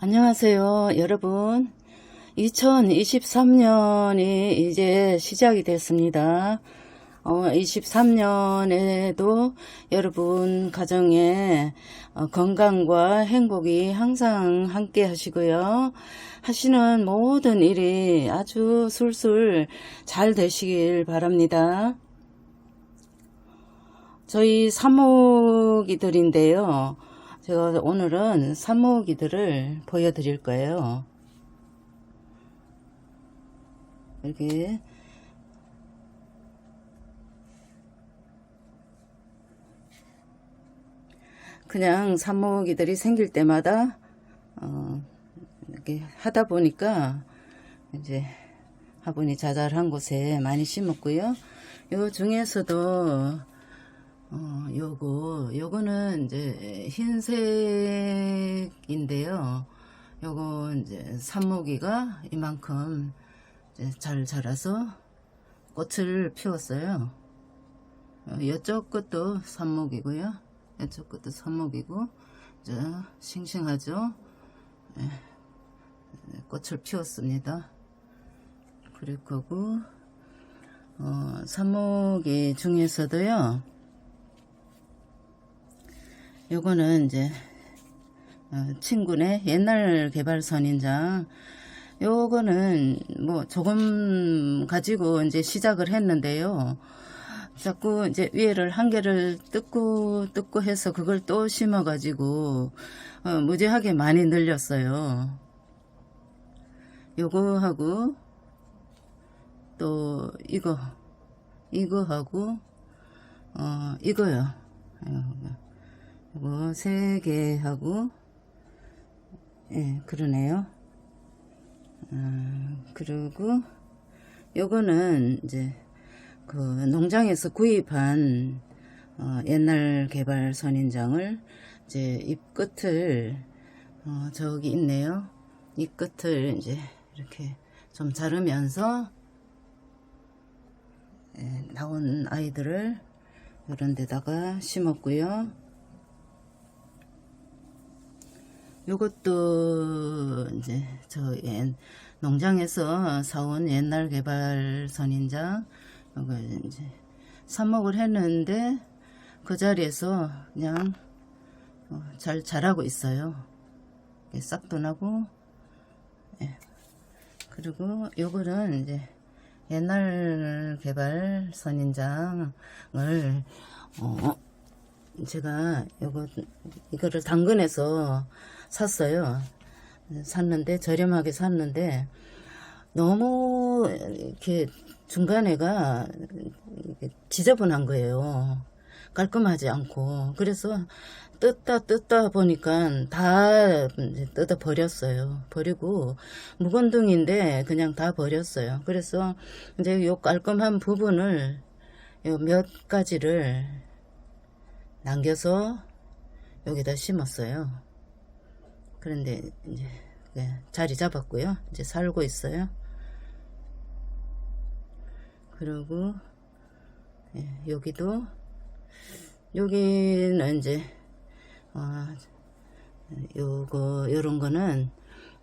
안녕하세요, 여러분. 2023년이 이제 시작이 됐습니다. 어, 23년에도 여러분 가정에 어, 건강과 행복이 항상 함께 하시고요. 하시는 모든 일이 아주 술술 잘 되시길 바랍니다. 저희 산모기들인데요. 제가 오늘은 산모기들을 보여드릴 거예요. 이렇게 그냥 산모기들이 생길 때마다 어, 이렇게 하다 보니까 이제 화분이 자잘한 곳에 많이 심었고요. 요 중에서도 어, 요거, 요거는 이제 흰색인데요. 요거 이제 산모기가 이만큼 이제 잘 자라서 꽃을 피웠어요. 어, 이쪽 것도 산모기고요. 이쪽 것도 산모기고, 이제 싱싱하죠. 예, 꽃을 피웠습니다. 그리고 어, 산모기 중에서도요. 요거는 이제 어, 친구네 옛날 개발 선인장 요거는 뭐 조금 가지고 이제 시작을 했는데요. 자꾸 이제 위에를 한 개를 뜯고 뜯고 해서 그걸 또 심어 가지고 어, 무지하게 많이 늘렸어요. 요거 하고 또 이거 이거 하고 어 이거요. 이거 세개 하고 예 그러네요. 아, 그리고 요거는 이제 그 농장에서 구입한 어, 옛날 개발 선인장을 이제 잎 끝을 어, 저기 있네요. 잎 끝을 이제 이렇게 좀 자르면서 예, 나온 아이들을 이런 데다가 심었고요. 요것도 이제 저 옛- 농장에서 사온 옛날 개발 선인장 요거 이제 삽목을 했는데 그 자리에서 그냥 어, 잘 자라고 있어요. 싹도 나고 예. 그리고 요거는 이제 옛날 개발 선인장을 어, 제가 요거 이거를 당근에서 샀어요. 샀는데 저렴하게 샀는데 너무 이렇게 중간에가 지저분한 거예요. 깔끔하지 않고 그래서 뜯다 뜯다 보니까 다 뜯어 버렸어요. 버리고 묵은둥인데 그냥 다 버렸어요. 그래서 이제 요 깔끔한 부분을 요 몇 가지를 남겨서 여기다 심었어요. 그런데 이제 네, 자리 잡았고요. 이제 살고 있어요. 그리고 예, 여기도 여기는 이제 어, 요거 요런 거는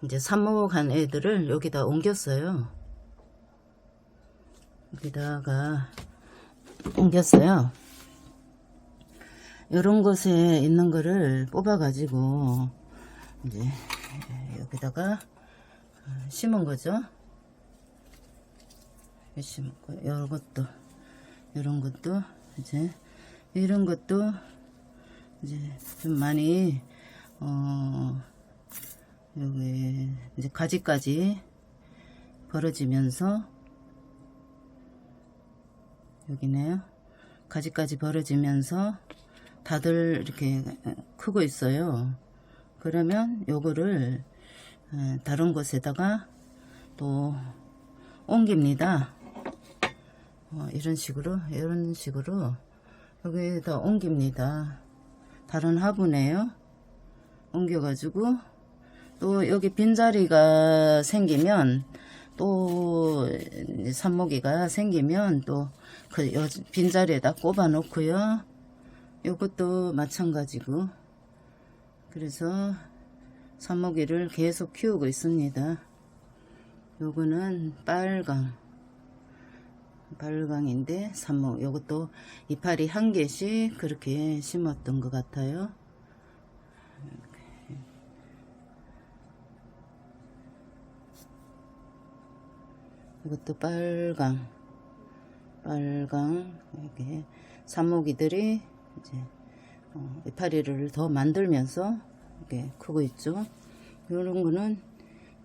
이제 삽목한 애들을 여기다 옮겼어요. 여기다가 옮겼어요. 요런 곳에 있는 거를 뽑아 가지고 이제 여기다가 어, 심은 거죠. 심고 요런 것도 요런 것도 이제 이런 것도 이제 좀 많이 어 여기 이제 가지까지 벌어지면서 여기네요. 가지까지 벌어지면서 다들 이렇게 크고 있어요. 그러면 요거를 어, 다른 곳에다가 또 옮깁니다. 어, 이런 식으로 이런 식으로 여기에다 옮깁니다. 다른 화분에요. 옮겨가지고 또 여기 빈자리가 생기면 또 산모기가 생기면 또 그 빈자리에다 꼽아 놓고요. 요것도 마찬가지고 그래서 산모기를 계속 키우고 있습니다. 요거는 빨강. 빨강인데 산모 요것도 이파리 한 개씩 그렇게 심었던 것 같아요. 이것도 빨강. 빨강 이렇게 산모기들이 이제 어, 이파리를 더 만들면서 이렇게 크고 있죠. 이런 거는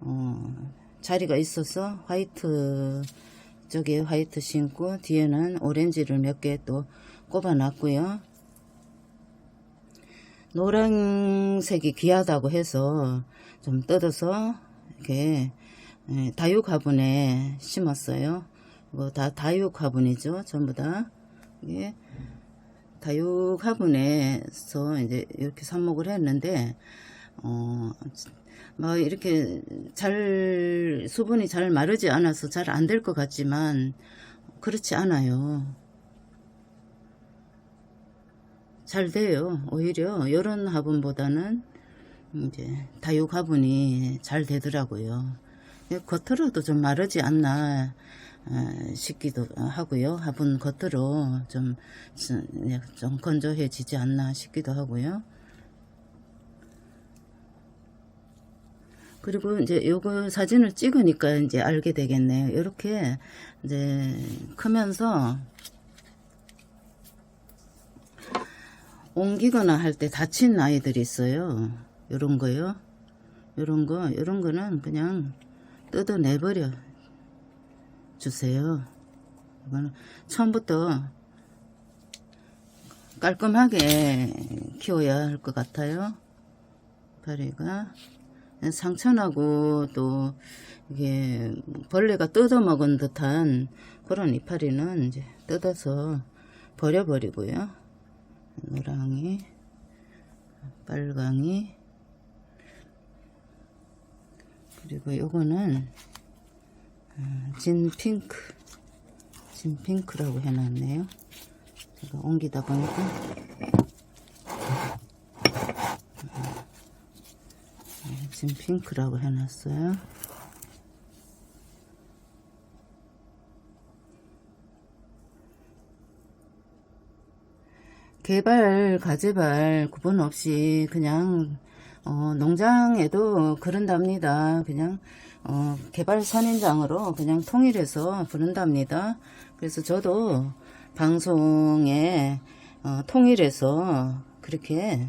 어, 자리가 있어서 화이트 저기에 화이트 심고 뒤에는 오렌지를 몇 개 또 꼽아 놨고요. 노란색이 귀하다고 해서 좀 뜯어서 이렇게 예, 다육 화분에 심었어요. 이거 다 다육 화분이죠. 전부 다. 이게 다육 화분에서 이제 이렇게 삽목을 했는데, 어, 막 이렇게 잘, 수분이 잘 마르지 않아서 잘 안 될 것 같지만, 그렇지 않아요. 잘 돼요. 오히려 이런 화분보다는 이제 다육 화분이 잘 되더라고요. 겉으로도 좀 마르지 않나 어, 싶기도 하고요. 화분 겉으로 좀, 좀 건조해지지 않나 싶기도 하고요. 그리고 이제 요거 사진을 찍으니까 이제 알게 되겠네요. 이렇게 이제 크면서 옮기거나 할 때 다친 아이들이 있어요. 요런 거요. 요런 거, 요런 거는 그냥 뜯어내버려 주세요. 이거는 처음부터 깔끔하게 키워야 할 것 같아요. 파리가 상처나고 또 이게 벌레가 뜯어먹은 듯한 그런 이파리는 이제 뜯어서 버려버리고요. 노랑이, 빨강이, 그리고 요거는 어, 진 핑크, 진 핑크라고 해놨네요. 제가 옮기다 보니까 어, 진 핑크라고 해놨어요. 개발, 가재발 구분 없이 그냥 어, 농장에도 그런답니다. 그냥 어, 개발 선인장으로 그냥 통일해서 부른답니다. 그래서 저도 방송에 어, 통일해서 그렇게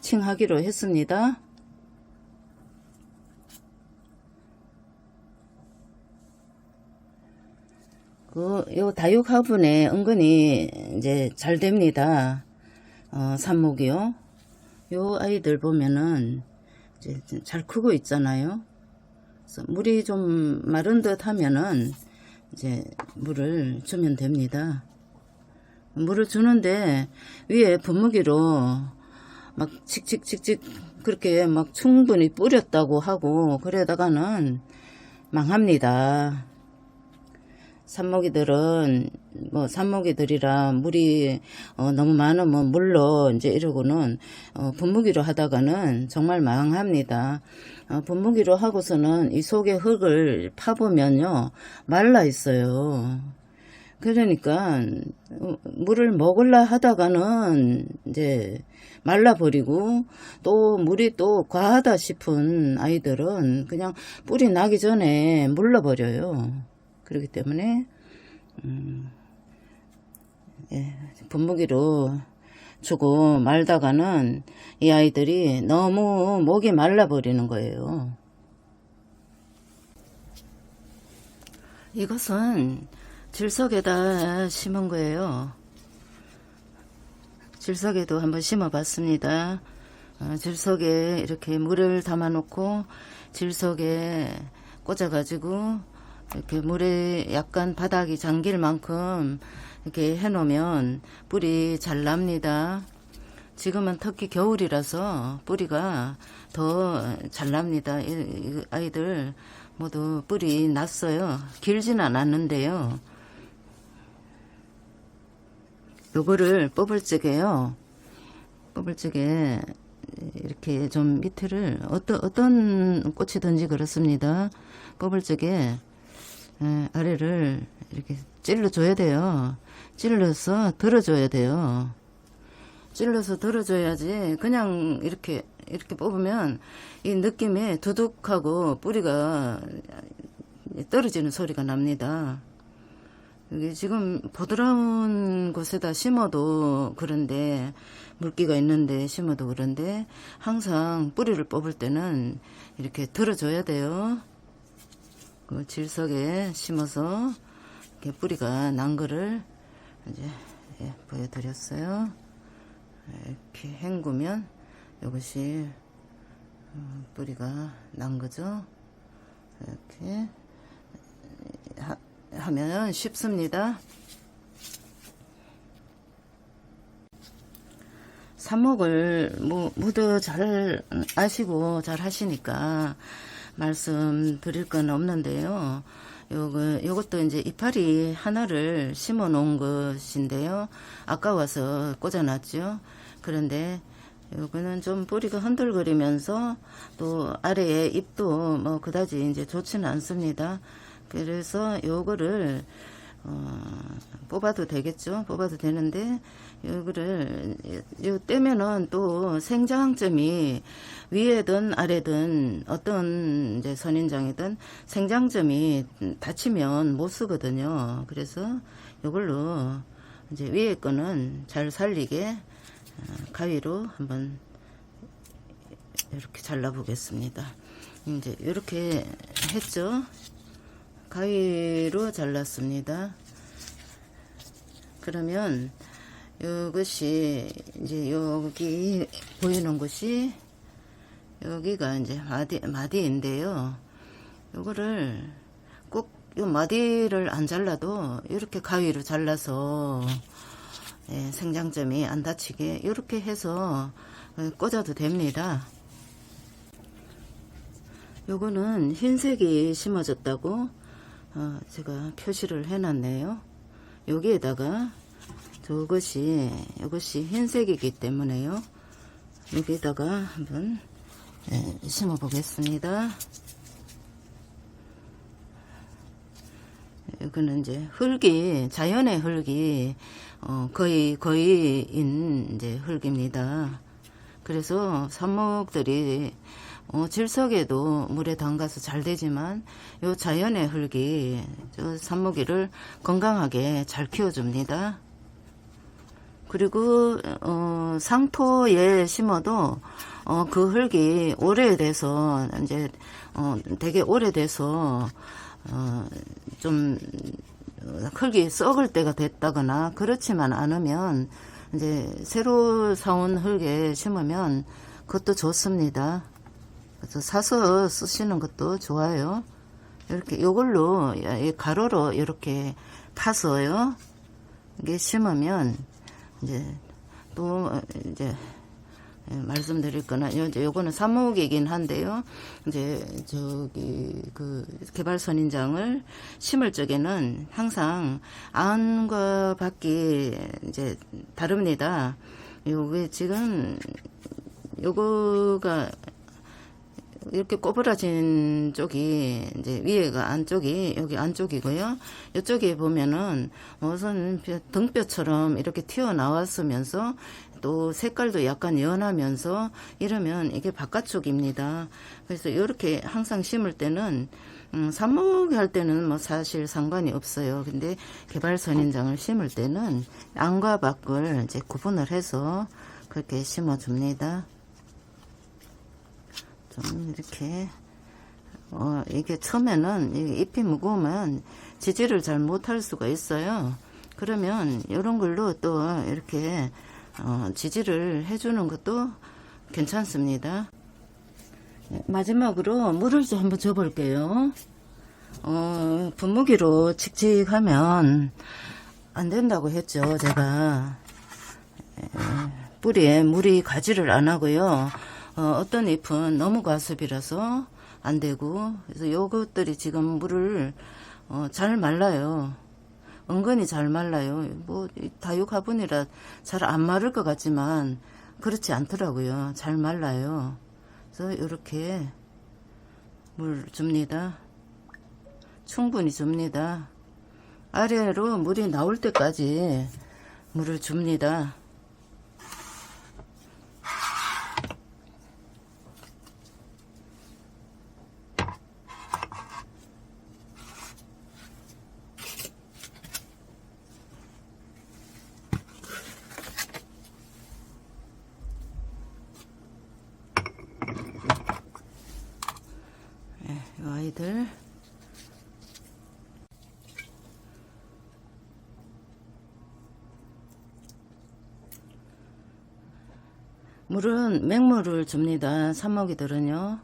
칭하기로 했습니다. 그, 요 다육 화분에 은근히 이제 잘 됩니다. 어, 삽목이요. 요 아이들 보면은 이제 잘 크고 있잖아요. 물이 좀 마른 듯 하면은 이제 물을 주면 됩니다. 물을 주는데 위에 분무기로 막 칙칙칙칙 그렇게 막 충분히 뿌렸다고 하고 그러다가는 망합니다. 산모기들은 뭐 산모기들이라 물이 어, 너무 많으면 물로 이제 이러고는 어, 분무기로 하다가는 정말 망합니다. 어, 분무기로 하고서는 이 속에 흙을 파보면요 말라 있어요. 그러니까 어, 물을 먹을라 하다가는 이제 말라버리고 또 물이 또 과하다 싶은 아이들은 그냥 뿌리 나기 전에 물러버려요. 그렇기 때문에 음, 예, 분무기로 주고 말다가는 이 아이들이 너무 목이 말라버리는 거예요. 이것은 질석에다 심은 거예요. 질석에도 한번 심어봤습니다. 어, 질석에 이렇게 물을 담아놓고 질석에 꽂아가지고 이렇게 물에 약간 바닥이 잠길 만큼 이렇게 해놓으면 뿌리 잘 납니다. 지금은 특히 겨울이라서 뿌리가 더 잘 납니다. 아이들 모두 뿌리 났어요. 길지는 않았는데요. 요거를 뽑을 적에요. 뽑을 적에 이렇게 좀 밑에를 어떤 어떤 꽃이든지 그렇습니다. 뽑을 적에 에, 아래를 이렇게 찔러줘야 돼요. 찔러서 들어줘야 돼요. 찔러서 들어줘야지 그냥 이렇게 이렇게 뽑으면 이 느낌에 두둑하고 뿌리가 떨어지는 소리가 납니다. 여기 지금 보드라운 곳에다 심어도 그런데 물기가 있는데 심어도 그런데 항상 뿌리를 뽑을 때는 이렇게 들어줘야 돼요. 그 질석에 심어서 이렇게 뿌리가 난 거를 이제 예, 보여드렸어요. 이렇게 헹구면 이것이 어, 뿌리가 난 거죠. 이렇게 하, 하면 쉽습니다. 삽목을 뭐 모두 잘 아시고 잘 하시니까 말씀드릴 건 없는데요. 요거 요것도 이제 이파리 하나를 심어 놓은 것인데요. 아까워서 꽂아놨죠. 그런데 요거는 좀 뿌리가 흔들거리면서 또 아래에 잎도 뭐 그다지 이제 좋지는 않습니다. 그래서 요거를 어, 뽑아도 되겠죠. 뽑아도 되는데 요거를 요 떼면은 또 생장점이 위에든 아래든 어떤 이제 선인장이든 생장점이 다치면 못 쓰거든요. 그래서 요걸로 이제 위에 거는 잘 살리게 어, 가위로 한번 이렇게 잘라 보겠습니다. 이제 이렇게 했죠. 가위로 잘랐습니다. 그러면 이것이 이제 여기 보이는 곳이 여기가 이제 마디 마디인데요. 요거를 꼭 요 마디를 안 잘라도 이렇게 가위로 잘라서 예, 생장점이 안 다치게 이렇게 해서 어, 꽂아도 됩니다. 요거는 흰색이 심어졌다고 어, 제가 표시를 해놨네요. 여기에다가 저것이 이것이 흰색이기 때문에요. 여기에다가 한번 예, 심어 보겠습니다. 이거는 이제 흙이 자연의 흙이 어, 거의 거의인 이제 흙입니다. 그래서 삽목들이 어, 질석에도 물에 담가서 잘 되지만 요 자연의 흙이 저 삽목이를 건강하게 잘 키워줍니다. 그리고 어, 상토에 심어도 어, 그 흙이 오래돼서 이제 어, 되게 오래돼서 어, 좀 흙이 썩을 때가 됐다거나 그렇지만 않으면 이제 새로 사온 흙에 심으면 그것도 좋습니다. 사서 쓰시는 것도 좋아요. 이렇게 요걸로 이 가로로 이렇게 파서요. 이게 심으면 이제 또 이제 예, 말씀드릴 거는 요- 이제 요거는 삽목이긴 한데요. 이제 저기 그 개발 선인장을 심을 적에는 항상 안과 밖이 이제 다릅니다. 요게 지금 요거가 이렇게 꼬부라진 쪽이 이제 위에가 안쪽이 여기 안쪽이고요. 이쪽에 보면은 무슨 등뼈처럼 이렇게 튀어나왔으면서 또 색깔도 약간 연하면서 이러면 이게 바깥쪽입니다. 그래서 이렇게 항상 심을 때는 음, 삽목이 할 때는 뭐 사실 상관이 없어요. 근데 개발 선인장을 심을 때는 안과 밖을 이제 구분을 해서 그렇게 심어줍니다. 좀 이렇게 어 이게 처음에는 이 잎이 무거우면 지지를 잘 못할 수가 있어요. 그러면 이런 걸로 또 이렇게 어 지지를 해주는 것도 괜찮습니다. 네, 마지막으로 물을 좀 한번 줘볼게요. 어 분무기로 칙칙하면 안 된다고 했죠, 제가. 뿌리에 물이 가지를 안 하고요. 어, 떤 잎은 너무 과습이라서 안 되고 그래서 요것들이 지금 물을 어, 잘 말라요. 은근히 잘 말라요. 뭐 다육화분이라 잘 안 마를 것 같지만 그렇지 않더라고요. 잘 말라요. 그래서 이렇게 물 줍니다. 충분히 줍니다. 아래로 물이 나올 때까지 물을 줍니다. 이 아이들 물은 맹물을 줍니다. 산모기들은요.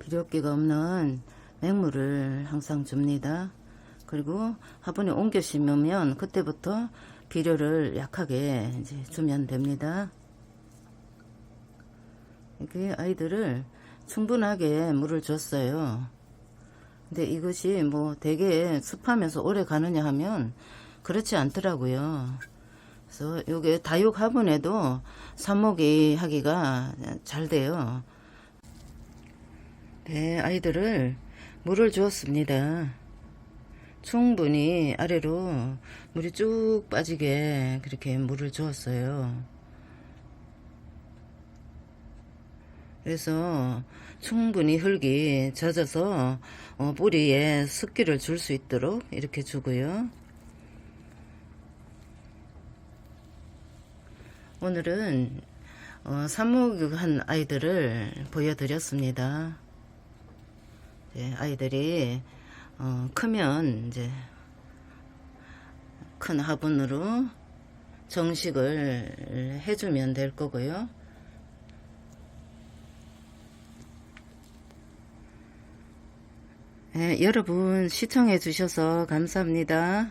비료기가 없는 맹물을 항상 줍니다. 그리고 화분에 옮겨 심으면 그때부터 비료를 약하게 이제 주면 됩니다. 이렇게 아이들을 충분하게 물을 줬어요. 근데 이것이 뭐 되게 습하면서 오래 가느냐 하면 그렇지 않더라고요. 그래서 요게 다육 화분에도 삽목이 하기가 잘 돼요. 네, 아이들을 물을 주었습니다. 충분히 아래로 물이 쭉 빠지게 그렇게 물을 주었어요. 그래서 충분히 흙이 젖어서 어, 뿌리에 습기를 줄 수 있도록 이렇게 주고요. 오늘은 어, 삽목한 아이들을 보여드렸습니다. 네, 아이들이 어, 크면 이제 큰 화분으로 정식을 해주면 될 거고요. 네, 여러분 시청해 주셔서 감사합니다.